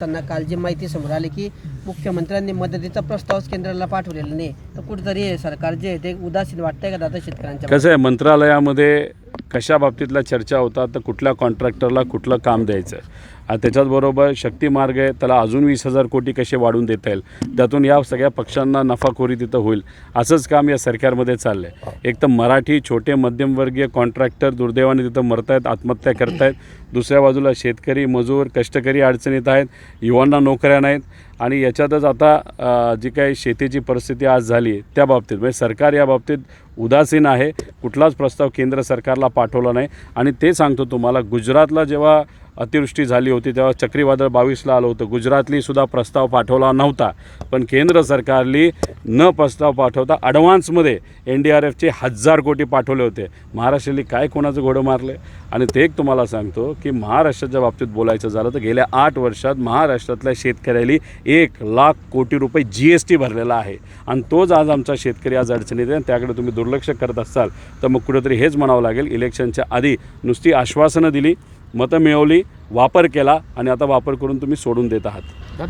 त्यांना काल जी माहिती समोर आली की मुख्यमंत्र्यांनी मदतीचा प्रस्ताव केंद्राला पाठवलेला नाही तर कुठेतरी हे सरकार जे आहे ते उदासीन वाटतंय का दादा शेतकऱ्यांच्या कसं आहे मंत्रालयामध्ये कशा बाबतीतल्या चर्चा होतात तर कुठल्या कॉन्ट्रॅक्टरला कुठलं काम द्यायचं त्याच्याचबरोबर शक्ती मार्ग आहे त्याला अजून वीस हजार कोटी कसे वाढवून देता येईल त्यातून या सगळ्या पक्षांना नफाखोरी तिथं होईल असंच काम या सरकारमध्ये चाललं आहे एक तर मराठी छोटे मध्यमवर्गीय कॉन्ट्रॅक्टर दुर्दैवाने तिथं मरत आहेत आत्महत्या करत आहेत दुसऱ्या बाजूला शेतकरी मजूर कष्टकरी अडचणीत आहेत युवांना नोकऱ्या नाहीत. आणि याच्यातच आता जी काही शेतीची परिस्थिती आज झाली आहे त्या बाबतीत म्हणजे सरकार या बाबतीत उदासीन आहे. कुठलाच प्रस्ताव केंद्र सरकारला पाठवला नाही. आणि ते सांगतो तुम्हाला गुजरातला जेव्हा अतिवृष्टी झाली होती तेव्हा चक्रीवादळ बावीसला आलं होतं. गुजरातली सुद्धा प्रस्ताव पाठवला नव्हता. पण केंद्र सरकारली न प्रस्ताव पाठवता ॲडव्हान्समध्ये एन डी आर एफचे हजार कोटी पाठवले होते. महाराष्ट्राली काय कोणाचं घोडं मारलं? आणि ते एक तुम्हाला सांगतो की महाराष्ट्राच्या बाबतीत बोलायचं झालं तर गेल्या आठ वर्षात महाराष्ट्रातल्या शेतकऱ्याली एक लाख कोटी रुपये जी एस टी भरलेला आहे. आणि तोच आज आमचा शेतकरी आज अडचणीत आहे. आणि त्याकडे तुम्ही दुर्लक्ष करत असाल तर मग कुठेतरी हेच म्हणावं लागेल. इलेक्शनच्या आधी नुसती आश्वासनं दिली मतं मिळवली वापर केला आणि आता वापर करून तुम्ही सोडून देत आहात.